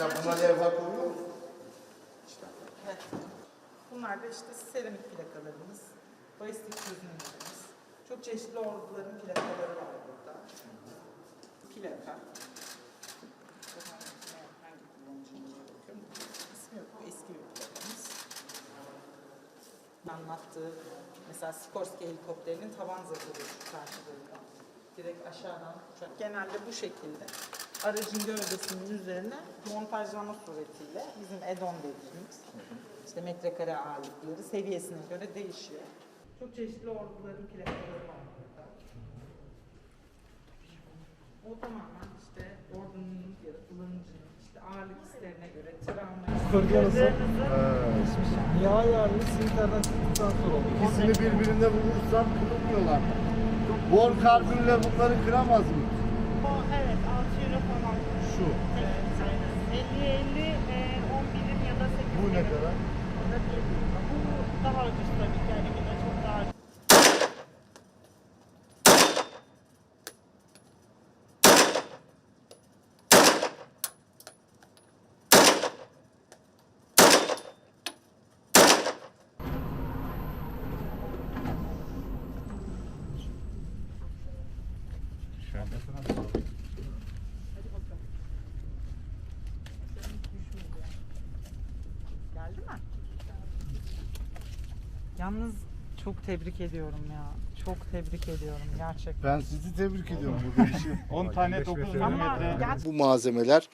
Sen buna levha koyuyor musun? Evet. Bunlar da işte seramik plakalarımız, balistik çözünürlerimiz. Çok çeşitli orduların plakaları var burada. Plaka. Hangi bakıyorum. İsmi yok, bu eski bir plakamız. Anlattığı, mesela Sikorsky helikopterinin tavan zırhı karşılığında. Direkt aşağıdan uçak. Genelde bu şekilde aracın gövdesinin üzerine montajlama suretiyle bizim add-on dediğimiz işte metrekare ağırlıkları seviyesine göre değişiyor. Çok çeşitli orduların plakaları var burada. O tamamen işte ordunun ya da kullanıcının işte ağırlık hislerine göre travma halini sinterden çıktıktan sonra oldu. İkisini birbirine vurursam kırılmıyorlar. Bor karbürle bunları kıramaz mı? O evet 6 euro falan. Şu. Evet, aynen. 50 50 e, 10 birim ya da 8 Bu ne kadar? Bu daha ucuz tabii ki. Yani yine çok daha ucuz. Geldi Yalnız çok tebrik ediyorum ya. Çok tebrik ediyorum gerçekten. Ben sizi tebrik ediyorum bu işi. 10 tane 9 Ama gerçekten Bu malzemeler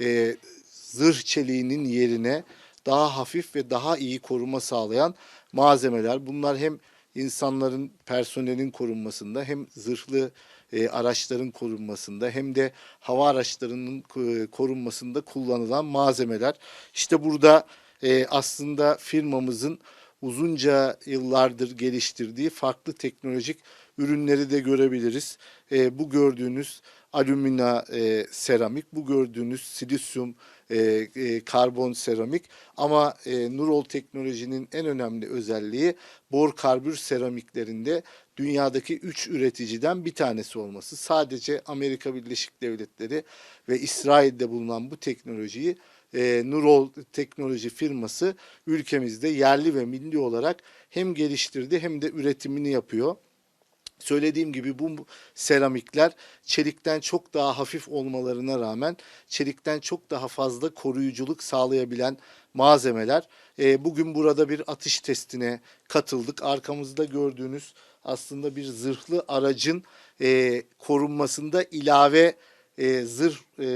e, zırh çeliğinin yerine daha hafif ve daha iyi koruma sağlayan malzemeler. Bunlar hem insanların, personelin korunmasında hem zırhlı e, araçların korunmasında hem de hava araçlarının ko- korunmasında kullanılan malzemeler. İşte burada e, aslında firmamızın uzunca yıllardır geliştirdiği farklı teknolojik ürünleri de görebiliriz. E, bu gördüğünüz alümina e, seramik, bu gördüğünüz silisyum e, e, karbon seramik ama e, Nurol teknolojinin en önemli özelliği bor karbür seramiklerinde dünyadaki 3 üreticiden bir tanesi olması. Sadece Amerika Birleşik Devletleri ve İsrail'de bulunan bu teknolojiyi e, Nurol teknoloji firması ülkemizde yerli ve milli olarak hem geliştirdi hem de üretimini yapıyor. Söylediğim gibi bu seramikler çelikten çok daha hafif olmalarına rağmen çelikten çok daha fazla koruyuculuk sağlayabilen malzemeler. Ee, bugün burada bir atış testine katıldık. Arkamızda gördüğünüz aslında bir zırhlı aracın e, korunmasında ilave e, zırh e,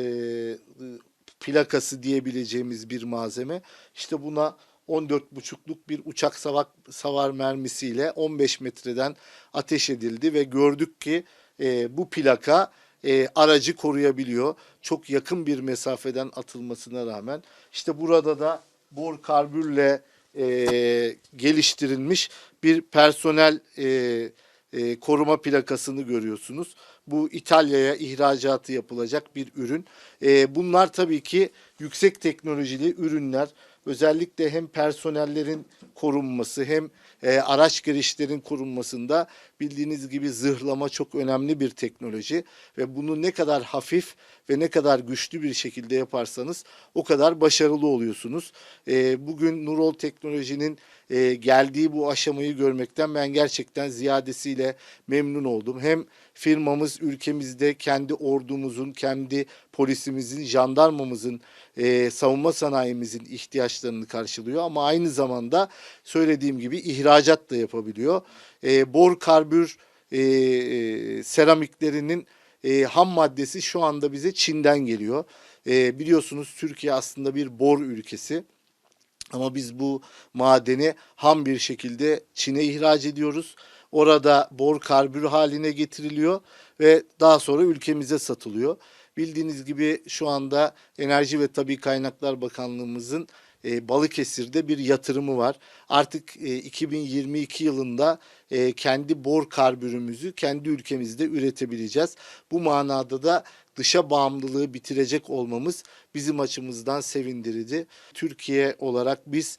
plakası diyebileceğimiz bir malzeme. İşte buna 14,5'luk bir uçak savar, savar mermisiyle 15 metreden ateş edildi ve gördük ki e, bu plaka e, aracı koruyabiliyor. Çok yakın bir mesafeden atılmasına rağmen. İşte burada da bor karbürle e, geliştirilmiş bir personel e, e, koruma plakasını görüyorsunuz. Bu İtalya'ya ihracatı yapılacak bir ürün. E, bunlar tabii ki yüksek teknolojili ürünler. Özellikle hem personellerin korunması hem e, araç girişlerin korunmasında bildiğiniz gibi zırhlama çok önemli bir teknoloji ve bunu ne kadar hafif ve ne kadar güçlü bir şekilde yaparsanız o kadar başarılı oluyorsunuz. E, bugün Nurol Teknoloji'nin e, geldiği bu aşamayı görmekten ben gerçekten ziyadesiyle memnun oldum. Hem firmamız ülkemizde kendi ordumuzun, kendi polisimizin, jandarmamızın, e, savunma sanayimizin ihtiyaçlarını karşılıyor ama aynı zamanda söylediğim gibi ihracat da yapabiliyor. E, bor karbür e, e, seramiklerinin e, ham maddesi şu anda bize Çin'den geliyor. E, biliyorsunuz Türkiye aslında bir bor ülkesi. Ama biz bu madeni ham bir şekilde Çin'e ihraç ediyoruz. Orada bor karbür haline getiriliyor ve daha sonra ülkemize satılıyor. Bildiğiniz gibi şu anda Enerji ve Tabi Kaynaklar Bakanlığımızın e, Balıkesir'de bir yatırımı var. Artık e, 2022 yılında e, kendi bor karbürümüzü kendi ülkemizde üretebileceğiz. Bu manada da dışa bağımlılığı bitirecek olmamız bizim açımızdan sevindirici. Türkiye olarak biz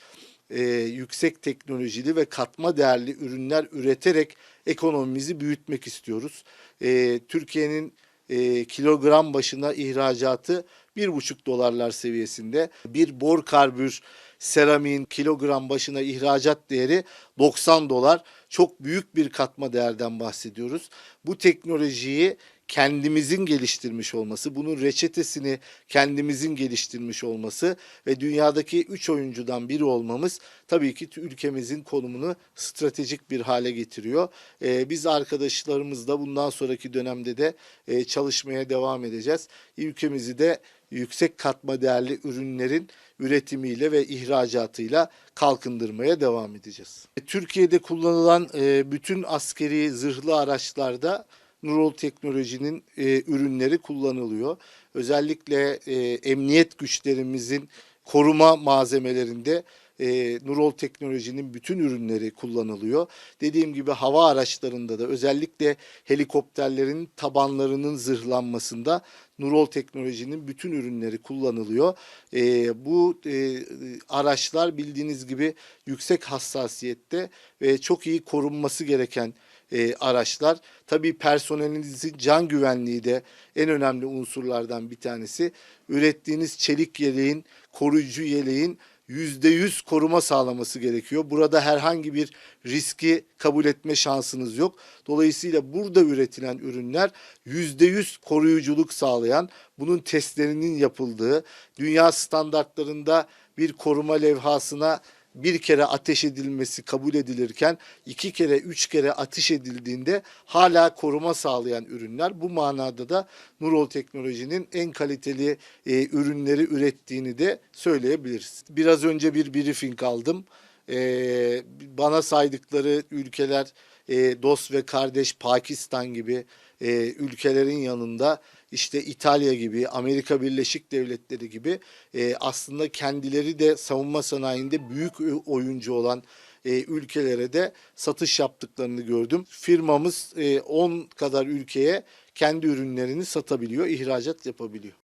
e, yüksek teknolojili ve katma değerli ürünler üreterek ekonomimizi büyütmek istiyoruz. E, Türkiye'nin e, kilogram başına ihracatı 1,5 dolarlar seviyesinde. Bir bor karbür seramiğin kilogram başına ihracat değeri 90 dolar. Çok büyük bir katma değerden bahsediyoruz. Bu teknolojiyi kendimizin geliştirmiş olması, bunun reçetesini kendimizin geliştirmiş olması ve dünyadaki 3 oyuncudan biri olmamız tabii ki ülkemizin konumunu stratejik bir hale getiriyor. Ee, biz arkadaşlarımızla bundan sonraki dönemde de e, çalışmaya devam edeceğiz. Ülkemizi de yüksek katma değerli ürünlerin üretimiyle ve ihracatıyla kalkındırmaya devam edeceğiz. Türkiye'de kullanılan e, bütün askeri zırhlı araçlarda Nurol Teknoloji'nin e, ürünleri kullanılıyor. Özellikle e, emniyet güçlerimizin koruma malzemelerinde e, Nurol Teknoloji'nin bütün ürünleri kullanılıyor. Dediğim gibi hava araçlarında da özellikle helikopterlerin tabanlarının zırhlanmasında Nurol Teknoloji'nin bütün ürünleri kullanılıyor. E, bu e, araçlar bildiğiniz gibi yüksek hassasiyette ve çok iyi korunması gereken e, araçlar. Tabii personelinizin can güvenliği de en önemli unsurlardan bir tanesi. Ürettiğiniz çelik yeleğin, koruyucu yeleğin %100 koruma sağlaması gerekiyor. Burada herhangi bir riski kabul etme şansınız yok. Dolayısıyla burada üretilen ürünler %100 koruyuculuk sağlayan, bunun testlerinin yapıldığı, dünya standartlarında bir koruma levhasına bir kere ateş edilmesi kabul edilirken iki kere üç kere ateş edildiğinde hala koruma sağlayan ürünler. Bu manada da Nurol Teknoloji'nin en kaliteli e, ürünleri ürettiğini de söyleyebiliriz. Biraz önce bir briefing aldım. E, bana saydıkları ülkeler e, dost ve kardeş Pakistan gibi e, ülkelerin yanında işte İtalya gibi, Amerika Birleşik Devletleri gibi e, aslında kendileri de savunma sanayinde büyük oyuncu olan e, ülkelere de satış yaptıklarını gördüm. Firmamız e, 10 kadar ülkeye kendi ürünlerini satabiliyor, ihracat yapabiliyor.